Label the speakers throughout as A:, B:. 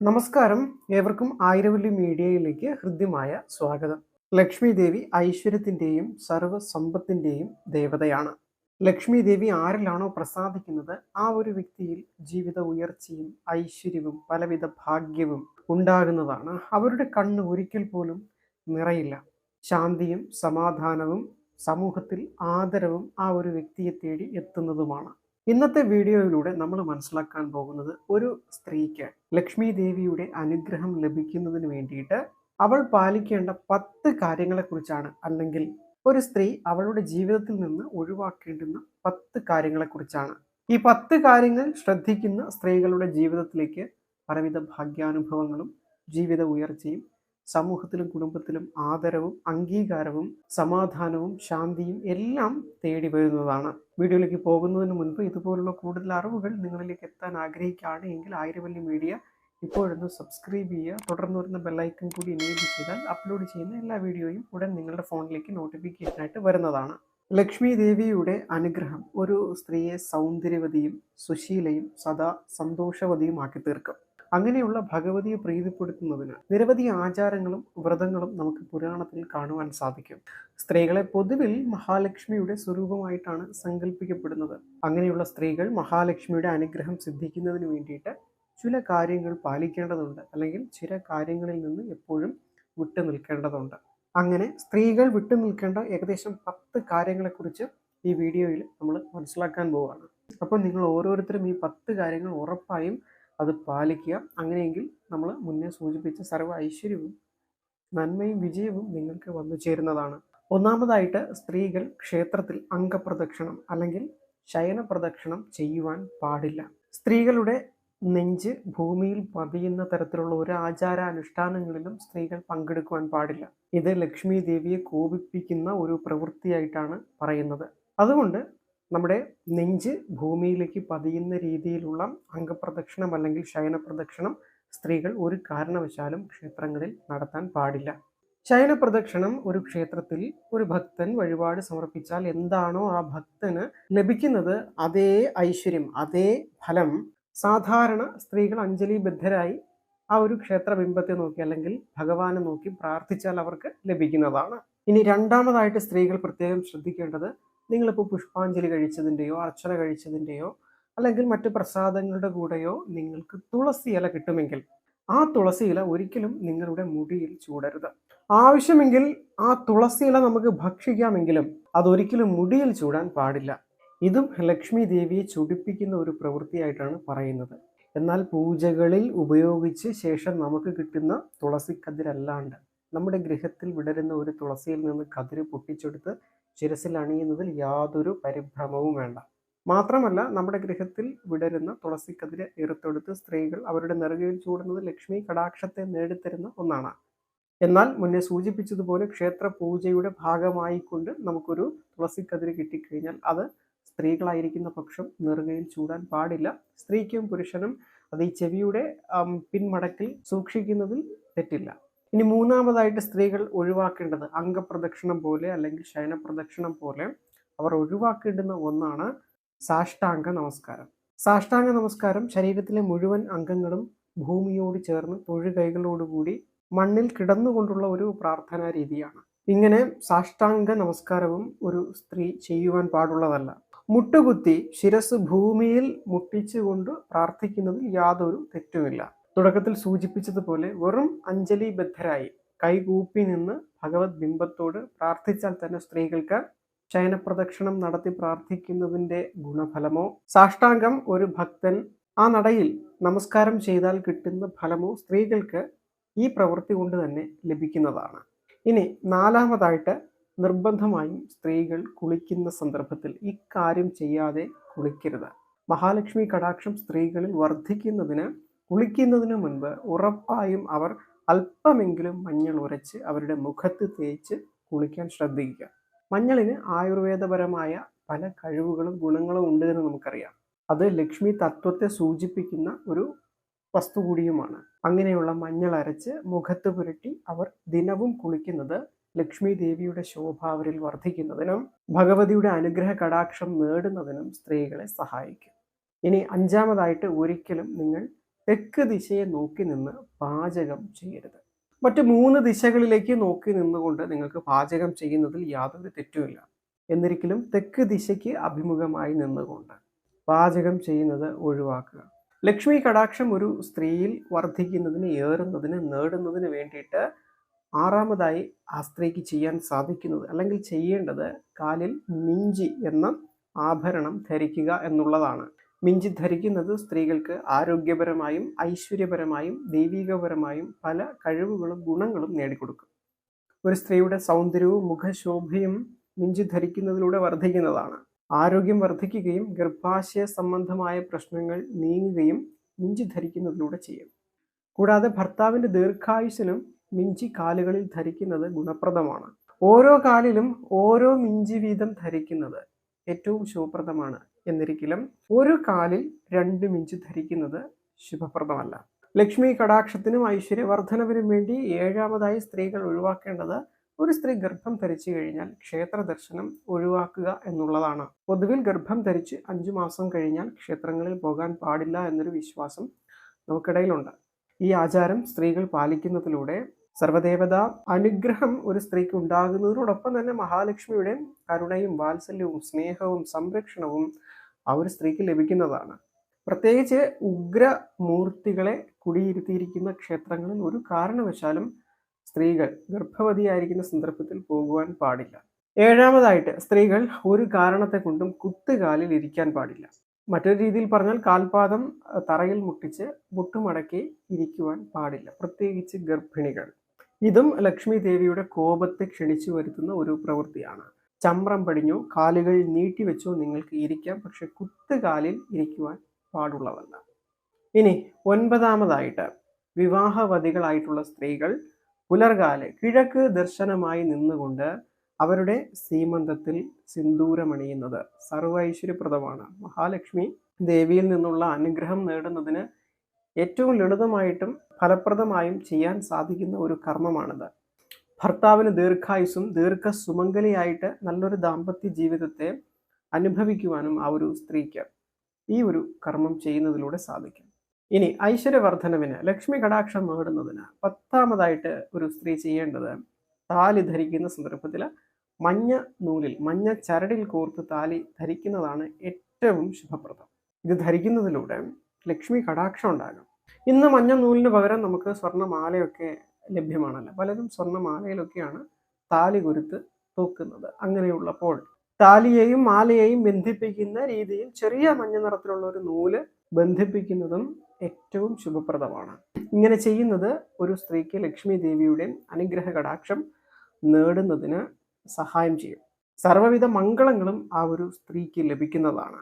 A: നമസ്കാരം. ഏവർക്കും ആയിരവല്ലി മീഡിയയിലേക്ക് ഹൃദ്യമായ സ്വാഗതം. ലക്ഷ്മി ദേവി ഐശ്വര്യത്തിന്റെയും സർവസമ്പത്തിന്റെയും ദേവതയാണ്. ലക്ഷ്മി ദേവി ആരിലാണോ പ്രസാദിക്കുന്നത്? ആ ഒരു വ്യക്തിയിൽ ജീവിത ഉയർച്ചയും ഐശ്വര്യവും പലവിധ ഭാഗ്യവും ഉണ്ടാകുന്നതാണ്. അവരുടെ കണ്ണ് ഒരിക്കൽ പോലും നിറയില്ല. ശാന്തിയും സമാധാനവും സമൂഹത്തിൽ ആദരവും ആ ഒരു വ്യക്തിയെ തേടി എത്തുന്നതുമാണ്. ഇന്നത്തെ വീഡിയോയിലൂടെ നമ്മൾ മനസ്സിലാക്കാൻ പോകുന്നത് ഒരു സ്ത്രീക്ക് ലക്ഷ്മി ദേവിയുടെ അനുഗ്രഹം ലഭിക്കുന്നതിന് വേണ്ടിയിട്ട് അവൾ പാലിക്കേണ്ട പത്ത് കാര്യങ്ങളെക്കുറിച്ചാണ് അല്ലെങ്കിൽ ഒരു സ്ത്രീ അവളുടെ ജീവിതത്തിൽ നിന്ന് ഒഴിവാക്കേണ്ടുന്ന പത്ത് കാര്യങ്ങളെക്കുറിച്ചാണ് ഈ പത്ത് കാര്യങ്ങൾ ശ്രദ്ധിക്കുന്ന സ്ത്രീകളുടെ ജീവിതത്തിലേക്ക് പലവിധ ഭാഗ്യാനുഭവങ്ങളും ജീവിത ഉയർച്ചയും സമൂഹത്തിലും കുടുംബത്തിലും ആദരവും അംഗീകാരവും സമാധാനവും ശാന്തിയും എല്ലാം തേടി വരുന്നതാണ്. വീഡിയോയിലേക്ക് പോകുന്നതിന് മുൻപ് ഇതുപോലുള്ള കൂടുതൽ അറിവുകൾ നിങ്ങളിലേക്ക് എത്താൻ ആഗ്രഹിക്കുകയാണ് എങ്കിൽ ആയിരവല്ലി മീഡിയ ഇപ്പോഴൊന്ന് സബ്സ്ക്രൈബ് ചെയ്യുക. തുടർന്ന് വരുന്ന ബെല്ലൈക്കൺ കൂടി എനേബിൾ ചെയ്താൽ അപ്ലോഡ് ചെയ്യുന്ന എല്ലാ വീഡിയോയും ഉടൻ നിങ്ങളുടെ ഫോണിലേക്ക് നോട്ടിഫിക്കേഷനായിട്ട് വരുന്നതാണ്. ലക്ഷ്മി ദേവിയുടെ അനുഗ്രഹം ഒരു സ്ത്രീയെ സൗന്ദര്യവതിയും സുശീലയും സദാ സന്തോഷവതിയുമാക്കി തീർക്കും. അങ്ങനെയുള്ള ഭഗവതിയെ പ്രീതിപ്പെടുത്തുന്നതിന് നിരവധി ആചാരങ്ങളും വ്രതങ്ങളും നമുക്ക് പുരാണത്തിൽ കാണുവാൻ സാധിക്കും. സ്ത്രീകളെ പൊതുവിൽ മഹാലക്ഷ്മിയുടെ സ്വരൂപമായിട്ടാണ് സങ്കല്പിക്കപ്പെടുന്നത് അങ്ങനെയുള്ള സ്ത്രീകൾ മഹാലക്ഷ്മിയുടെ അനുഗ്രഹം സിദ്ധിക്കുന്നതിന് വേണ്ടിയിട്ട് ചില കാര്യങ്ങൾ പാലിക്കേണ്ടതുണ്ട് അല്ലെങ്കിൽ ചില കാര്യങ്ങളിൽ നിന്ന് എപ്പോഴും വിട്ടു നിൽക്കേണ്ടതുണ്ട്. അങ്ങനെ സ്ത്രീകൾ വിട്ടു നിൽക്കേണ്ട ഏകദേശം പത്ത് കാര്യങ്ങളെക്കുറിച്ച് ഈ വീഡിയോയിൽ നമ്മൾ മനസ്സിലാക്കാൻ പോവുകയാണ് അപ്പോൾ നിങ്ങൾ ഓരോരുത്തരും ഈ പത്ത് കാര്യങ്ങൾ ഉറപ്പായും അത് പാലിക്കുക. അങ്ങനെയെങ്കിൽ നമ്മൾ മുന്നേ സൂചിപ്പിച്ച സർവ ഐശ്വര്യവും നന്മയും വിജയവും നിങ്ങൾക്ക് വന്നു ചേരുന്നതാണ്. ഒന്നാമതായിട്ട് സ്ത്രീകൾ ക്ഷേത്രത്തിൽ അംഗപ്രദക്ഷിണം അല്ലെങ്കിൽ ശയന പ്രദക്ഷിണം ചെയ്യുവാൻ പാടില്ല. സ്ത്രീകളുടെ നെഞ്ച് ഭൂമിയിൽ പതിയുന്ന തരത്തിലുള്ള ഒരു ആചാരാനുഷ്ഠാനങ്ങളിലും സ്ത്രീകൾ പങ്കെടുക്കുവാൻ പാടില്ല. ഇത് ലക്ഷ്മി ദേവിയെ കോപിപ്പിക്കുന്ന ഒരു പ്രവൃത്തിയായിട്ടാണ് പറയുന്നത്. അതുകൊണ്ട് നമ്മുടെ നെഞ്ച് ഭൂമിയിലേക്ക് പതിയുന്ന രീതിയിലുള്ള അംഗപ്രദക്ഷിണം അല്ലെങ്കിൽ ശയനപ്രദക്ഷിണം സ്ത്രീകൾ ഒരു കാരണവശാലും ക്ഷേത്രങ്ങളിൽ നടത്താൻ പാടില്ല. ശയനപ്രദക്ഷിണം ഒരു ക്ഷേത്രത്തിൽ ഒരു ഭക്തൻ വഴിപാട് സമർപ്പിച്ചാൽ എന്താണോ ആ ഭക്തന് ലഭിക്കുന്നത് അതേ ഐശ്വര്യം അതേ ഫലം സാധാരണ സ്ത്രീകൾ അഞ്ജലി അഞ്ജലിബദ്ധരായി ആ ഒരു ക്ഷേത്ര ബിംബത്തെ നോക്കി അല്ലെങ്കിൽ ഭഗവാനെ നോക്കി പ്രാർത്ഥിച്ചാൽ അവർക്ക് ലഭിക്കുന്നതാണ്. ഇനി രണ്ടാമതായിട്ട് സ്ത്രീകൾ പ്രത്യേകം ശ്രദ്ധിക്കേണ്ടത് നിങ്ങളിപ്പോൾ പുഷ്പാഞ്ജലി കഴിച്ചതിന്റെയോ അർച്ചന കഴിച്ചതിന്റെയോ അല്ലെങ്കിൽ മറ്റ് പ്രസാദങ്ങളുടെ കൂടെയോ നിങ്ങൾക്ക് തുളസി ഇല കിട്ടുമെങ്കിൽ ആ തുളസി ഇല ഒരിക്കലും നിങ്ങളുടെ മുടിയിൽ ചൂടരുത്. ആവശ്യമെങ്കിൽ ആ തുളസി ഇല നമുക്ക് ഭക്ഷിക്കാമെങ്കിലും അതൊരിക്കലും മുടിയിൽ ചൂടാൻ പാടില്ല. ഇതും ലക്ഷ്മി ദേവിയെ ചുടിപ്പിക്കുന്ന ഒരു പ്രവൃത്തിയായിട്ടാണ് പറയുന്നത്. എന്നാൽ പൂജകളിൽ ഉപയോഗിച്ച് ശേഷം നമുക്ക് കിട്ടുന്ന തുളസി കതിരല്ലാണ്ട് നമ്മുടെ ഗൃഹത്തിൽ വിടരുന്ന ഒരു തുളസിയിൽ നിന്ന് കതിര് പൊട്ടിച്ചെടുത്ത് ശിരസിൽ അണിയുന്നതിൽ യാതൊരു പരിഭ്രമവും വേണ്ട. മാത്രമല്ല നമ്മുടെ ഗൃഹത്തിൽ വിടരുന്ന തുളസിക്കതിരെ ഇറുത്തെടുത്ത് സ്ത്രീകൾ അവരുടെ നെറുകയിൽ ചൂടുന്നത് ലക്ഷ്മി കടാക്ഷത്തെ നേടിത്തരുന്ന ഒന്നാണ്. എന്നാൽ മുന്നേ സൂചിപ്പിച്ചതുപോലെ ക്ഷേത്ര പൂജയുടെ ഭാഗമായിക്കൊണ്ട് നമുക്കൊരു തുളസിക്കതിര് കിട്ടിക്കഴിഞ്ഞാൽ അത് സ്ത്രീകളായിരിക്കുന്ന പക്ഷം നെറുകയിൽ ചൂടാൻ പാടില്ല. സ്ത്രീക്കും പുരുഷനും അത് ഈ ചെവിയുടെ പിന്മടക്കിൽ സൂക്ഷിക്കുന്നതിൽ തെറ്റില്ല. ഇനി മൂന്നാമതായിട്ട് സ്ത്രീകൾ ഒഴിവാക്കേണ്ടത് അംഗപ്രദക്ഷിണം പോലെ അല്ലെങ്കിൽ ശയനപ്രദക്ഷിണം പോലെ അവർ ഒഴിവാക്കേണ്ടുന്ന ഒന്നാണ് സാഷ്ടാംഗ നമസ്കാരം. സാഷ്ടാംഗ നമസ്കാരം ശരീരത്തിലെ മുഴുവൻ അംഗങ്ങളും ഭൂമിയോട് ചേർന്ന് തൊഴുകൈകളോടുകൂടി മണ്ണിൽ കിടന്നുകൊണ്ടുള്ള ഒരു പ്രാർത്ഥനാ രീതിയാണ്. ഇങ്ങനെ സാഷ്ടാംഗ നമസ്കാരവും ഒരു സ്ത്രീ ചെയ്യുവാൻ പാടുള്ളതല്ല. മുട്ടുകുത്തി ശിരസ് ഭൂമിയിൽ മുട്ടിച്ചുകൊണ്ട് പ്രാർത്ഥിക്കുന്നതിൽ യാതൊരു തെറ്റുമില്ല. തുടക്കത്തിൽ സൂചിപ്പിച്ചതുപോലെ വെറും അഞ്ജലി ബദ്ധരായി കൈകൂപ്പി നിന്ന് ഭഗവത് ബിംബത്തോട് പ്രാർത്ഥിച്ചാൽ തന്നെ സ്ത്രീകൾക്ക് ശയനപ്രദക്ഷിണം നടത്തി പ്രാർത്ഥിക്കുന്നതിന്റെ ഗുണഫലമോ? സാഷ്ടാംഗം ഒരു ഭക്തൻ ആ നടയിൽ നമസ്കാരം ചെയ്താൽ കിട്ടുന്ന ഫലമോ സ്ത്രീകൾക്ക് ഈ പ്രവൃത്തി കൊണ്ട് തന്നെ ലഭിക്കുന്നതാണ്. ഇനി നാലാമതായിട്ട് നിർബന്ധമായും സ്ത്രീകൾ കുളിക്കുന്ന സന്ദർഭത്തിൽ ഇക്കാര്യം ചെയ്യാതെ കുളിക്കരുത്. മഹാലക്ഷ്മി കടാക്ഷം സ്ത്രീകളിൽ വർദ്ധിക്കുന്നതിന് കുളിക്കുന്നതിന് മുൻപ് ഉറപ്പായും അവർ അല്പമെങ്കിലും മഞ്ഞൾ ഉരച്ച് അവരുടെ മുഖത്ത് തേച്ച് കുളിക്കാൻ ശ്രദ്ധിക്കുക. മഞ്ഞളിന് ആയുർവേദപരമായ പല കഴിവുകളും ഗുണങ്ങളും ഉണ്ട് എന്ന് നമുക്കറിയാം. അത് ലക്ഷ്മി തത്വത്തെ സൂചിപ്പിക്കുന്ന ഒരു വസ്തു കൂടിയുമാണ്. അങ്ങനെയുള്ള മഞ്ഞൾ അരച്ച് മുഖത്ത് പുരട്ടി അവർ ദിനവും കുളിക്കുന്നത് ലക്ഷ്മി ദേവിയുടെ ശോഭ അവരിൽ വർദ്ധിക്കുന്നതിനും ഭഗവതിയുടെ അനുഗ്രഹ കടാക്ഷം നേടുന്നതിനും സ്ത്രീകളെ സഹായിക്കും. ഇനി അഞ്ചാമതായിട്ട് ഒരിക്കലും നിങ്ങൾ തെക്ക് ദിശയെ നോക്കി നിന്ന് പാചകം ചെയ്യരുത്. മറ്റ് മൂന്ന് ദിശകളിലേക്ക് നോക്കി നിന്നുകൊണ്ട് നിങ്ങൾക്ക് പാചകം ചെയ്യുന്നതിൽ യാതൊരു തെറ്റുമില്ല എന്നിരിക്കലും തെക്ക് ദിശയ്ക്ക് അഭിമുഖമായി നിന്നുകൊണ്ട് പാചകം ചെയ്യുന്നത് ഒഴിവാക്കുക. ലക്ഷ്മി കടാക്ഷം ഒരു സ്ത്രീയിൽ വർദ്ധിക്കുന്നതിന് ഏറുന്നതിന് നേടുന്നതിന് വേണ്ടിയിട്ട് ആറാമതായി ആ സ്ത്രീക്ക് ചെയ്യാൻ സാധിക്കുന്നത് അല്ലെങ്കിൽ ചെയ്യേണ്ടത് കാലിൽ മിഞ്ചി എന്ന ആഭരണം ധരിക്കുക എന്നുള്ളതാണ്. മിഞ്ചി ധരിക്കുന്നത് സ്ത്രീകൾക്ക് ആരോഗ്യപരമായും ഐശ്വര്യപരമായും ദൈവികപരമായും പല കഴിവുകളും ഗുണങ്ങളും നേടിക്കൊടുക്കും. ഒരു സ്ത്രീയുടെ സൗന്ദര്യവും മുഖശോഭയും മിഞ്ചി ധരിക്കുന്നതിലൂടെ വർദ്ധിക്കുന്നതാണ്. ആരോഗ്യം വർദ്ധിക്കുകയും ഗർഭാശയ സംബന്ധമായ പ്രശ്നങ്ങൾ നീങ്ങുകയും മിഞ്ചി ധരിക്കുന്നതിലൂടെ ചെയ്യും. കൂടാതെ ഭർത്താവിന്റെ ദീർഘായുസിനും മിഞ്ചി കാലുകളിൽ ധരിക്കുന്നത് ഗുണപ്രദമാണ്. ഓരോ കാലിലും ഓരോ മിഞ്ചി വീതം ധരിക്കുന്നത് ഏറ്റവും ശുഭപ്രദമാണ്. എന്നിരിക്കലും ഒരു കാലിൽ രണ്ട് ഇഞ്ച് ധരിക്കുന്നത് ശുഭപ്രദമല്ല. ലക്ഷ്മി കടാക്ഷത്തിനും ഐശ്വര്യവർദ്ധനവിനും വേണ്ടി ഏഴാമതായി സ്ത്രീകൾ ഒഴിവാക്കേണ്ടത് ഒരു സ്ത്രീ ഗർഭം ധരിച്ചു കഴിഞ്ഞാൽ ക്ഷേത്ര ദർശനം ഒഴിവാക്കുക എന്നുള്ളതാണ്. പൊതുവിൽ ഗർഭം ധരിച്ച് അഞ്ചു മാസം കഴിഞ്ഞാൽ ക്ഷേത്രങ്ങളിൽ പോകാൻ പാടില്ല എന്നൊരു വിശ്വാസം നമുക്കിടയിലുണ്ട്. ഈ ആചാരം സ്ത്രീകൾ പാലിക്കുന്നതിലൂടെ സർവദേവത അനുഗ്രഹം ഒരു സ്ത്രീക്ക് ഉണ്ടാകുന്നതിനോടൊപ്പം തന്നെ മഹാലക്ഷ്മിയുടെ കരുണയും വാത്സല്യവും സ്നേഹവും സംരക്ഷണവും ആ ഒരു സ്ത്രീക്ക് ലഭിക്കുന്നതാണ്. പ്രത്യേകിച്ച് ഉഗ്രമൂർത്തികളെ കുടിയിരുത്തിയിരിക്കുന്ന ക്ഷേത്രങ്ങളിൽ ഒരു കാരണവശാലും സ്ത്രീകൾ ഗർഭവതിയായിരിക്കുന്ന സന്ദർഭത്തിൽ പോകുവാൻ പാടില്ല. ഏഴാമതായിട്ട് സ്ത്രീകൾ ഒരു കാരണത്തെ കൊണ്ടും കുത്തുകാലിൽ ഇരിക്കാൻ പാടില്ല. മറ്റൊരു രീതിയിൽ പറഞ്ഞാൽ കാൽപാദം തറയിൽ മുട്ടിച്ച് മുട്ടുമടക്കി ഇരിക്കുവാൻ പാടില്ല. പ്രത്യേകിച്ച് ഗർഭിണികൾ. ഇതും ലക്ഷ്മി ദേവിയുടെ കോപത്തെ ക്ഷണിച്ചു വരുത്തുന്ന ഒരു പ്രവൃത്തിയാണ്. ചമ്രം പടിഞ്ഞോ കാലുകൾ നീട്ടിവെച്ചോ നിങ്ങൾക്ക് ഇരിക്കാം പക്ഷെ കുത്തുകാലിൽ ഇരിക്കുവാൻ പാടുള്ളതല്ല. ഇനി ഒൻപതാമതായിട്ട് വിവാഹവതികളായിട്ടുള്ള സ്ത്രീകൾ പുലർകാൽ കിഴക്ക് ദർശനമായി നിന്നുകൊണ്ട് അവരുടെ സീമന്തത്തിൽ സിന്ദൂരമണിയുന്നത് സർവൈശ്വര്യപ്രദമാണ്. മഹാലക്ഷ്മി ദേവിയിൽ നിന്നുള്ള അനുഗ്രഹം നേടുന്നതിന് ഏറ്റവും ലളിതമായിട്ടും ഫലപ്രദമായും ചെയ്യാൻ സാധിക്കുന്ന ഒരു കർമ്മമാണിത്. ഭർത്താവിന് ദീർഘായുസും ദീർഘ സുമംഗലിയായിട്ട് നല്ലൊരു ദാമ്പത്യ ജീവിതത്തെ അനുഭവിക്കുവാനും ആ ഒരു സ്ത്രീക്ക് ഈ ഒരു കർമ്മം ചെയ്യുന്നതിലൂടെ സാധിക്കും. ഇനി ഐശ്വര്യവർദ്ധനവിന് ലക്ഷ്മി കടാക്ഷം നേടുന്നതിന് പത്താമതായിട്ട് ഒരു സ്ത്രീ ചെയ്യേണ്ടത് താലി ധരിക്കുന്ന സന്ദർഭത്തിൽ മഞ്ഞ നൂലിൽ മഞ്ഞ ചരടിൽ കോർത്ത് താലി ധരിക്കുന്നതാണ് ഏറ്റവും ശുഭപ്രദം. ഇത് ധരിക്കുന്നതിലൂടെ ലക്ഷ്മി കടാക്ഷം ഉണ്ടാകും. ഇന്ന് മഞ്ഞ നൂലിന് പകരം നമുക്ക് സ്വർണമാലയൊക്കെ ലഭ്യമാണല്ലോ. പലരും സ്വർണമാലയിലൊക്കെയാണ് താലി കുരുത്ത് തൂക്കുന്നത്. അങ്ങനെയുള്ളപ്പോൾ താലിയെയും മാലയെയും ബന്ധിപ്പിക്കുന്ന രീതിയിൽ ചെറിയ മഞ്ഞ നിറത്തിലുള്ള ഒരു നൂൽ ബന്ധിപ്പിക്കുന്നതും ഏറ്റവും ശുഭപ്രദമാണ്. ഇങ്ങനെ ചെയ്യുന്നത് ഒരു സ്ത്രീക്ക് ലക്ഷ്മി ദേവിയുടെ അനുഗ്രഹ കടാക്ഷം നേടുന്നതിന് സഹായം ചെയ്യും. സർവവിധ മംഗളങ്ങളും ആ ഒരു സ്ത്രീക്ക് ലഭിക്കുന്നതാണ്.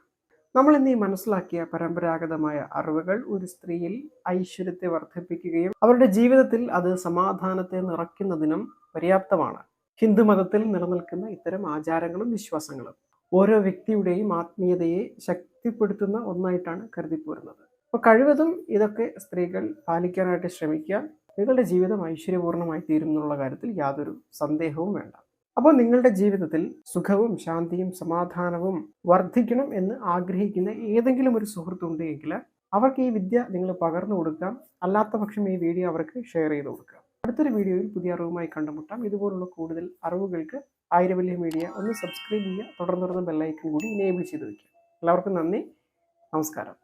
A: നമ്മൾ ഈ മനസ്സിലാക്കിയ പരമ്പരാഗതമായ അറിവുകൾ ഒരു സ്ത്രീയിൽ ഐശ്വര്യത്തെ വർദ്ധിപ്പിക്കുകയും അവരുടെ ജീവിതത്തിൽ അത് സമാധാനത്തെ നിറയ്ക്കുന്നതിനും പര്യാപ്തമാണ്. ഹിന്ദു മതത്തിൽ നിലനിൽക്കുന്ന ഇത്തരം ആചാരങ്ങളും വിശ്വാസങ്ങളും ഓരോ വ്യക്തിയുടെയും ആത്മീയതയെ ശക്തിപ്പെടുത്തുന്ന ഒന്നായിട്ടാണ് കരുതിപ്പോരുന്നത്. അപ്പോൾ കഴിവതും ഇതൊക്കെ സ്ത്രീകൾ പാലിക്കാനായിട്ട് ശ്രമിക്കുക. നിങ്ങളുടെ ജീവിതം ഐശ്വര്യപൂർണമായി തീരും എന്നുള്ള കാര്യത്തിൽ യാതൊരു സന്ദേഹവും വേണ്ട. അപ്പോൾ നിങ്ങളുടെ ജീവിതത്തിൽ സുഖവും ശാന്തിയും സമാധാനവും വർദ്ധിക്കണം എന്ന് ആഗ്രഹിക്കുന്ന ഏതെങ്കിലും ഒരു സുഹൃത്തുണ്ടെങ്കിൽ അവർക്ക് ഈ വിദ്യ നിങ്ങൾ പകർന്നു കൊടുക്കാം. അല്ലാത്ത പക്ഷം ഈ വീഡിയോ അവർക്ക് ഷെയർ ചെയ്ത് കൊടുക്കാം. അടുത്തൊരു വീഡിയോയിൽ പുതിയ അറിവുമായി കണ്ടുമുട്ടാം. ഇതുപോലുള്ള കൂടുതൽ അറിവുകൾക്ക് ആയിരവല്യ മീഡിയ ഒന്ന് സബ്സ്ക്രൈബ് ചെയ്യുക. തുടർന്ന് ബെല്ലൈക്കൺ കൂടി ഇനേബിൾ ചെയ്ത് വയ്ക്കുക എല്ലാവർക്കും നന്ദി. നമസ്കാരം.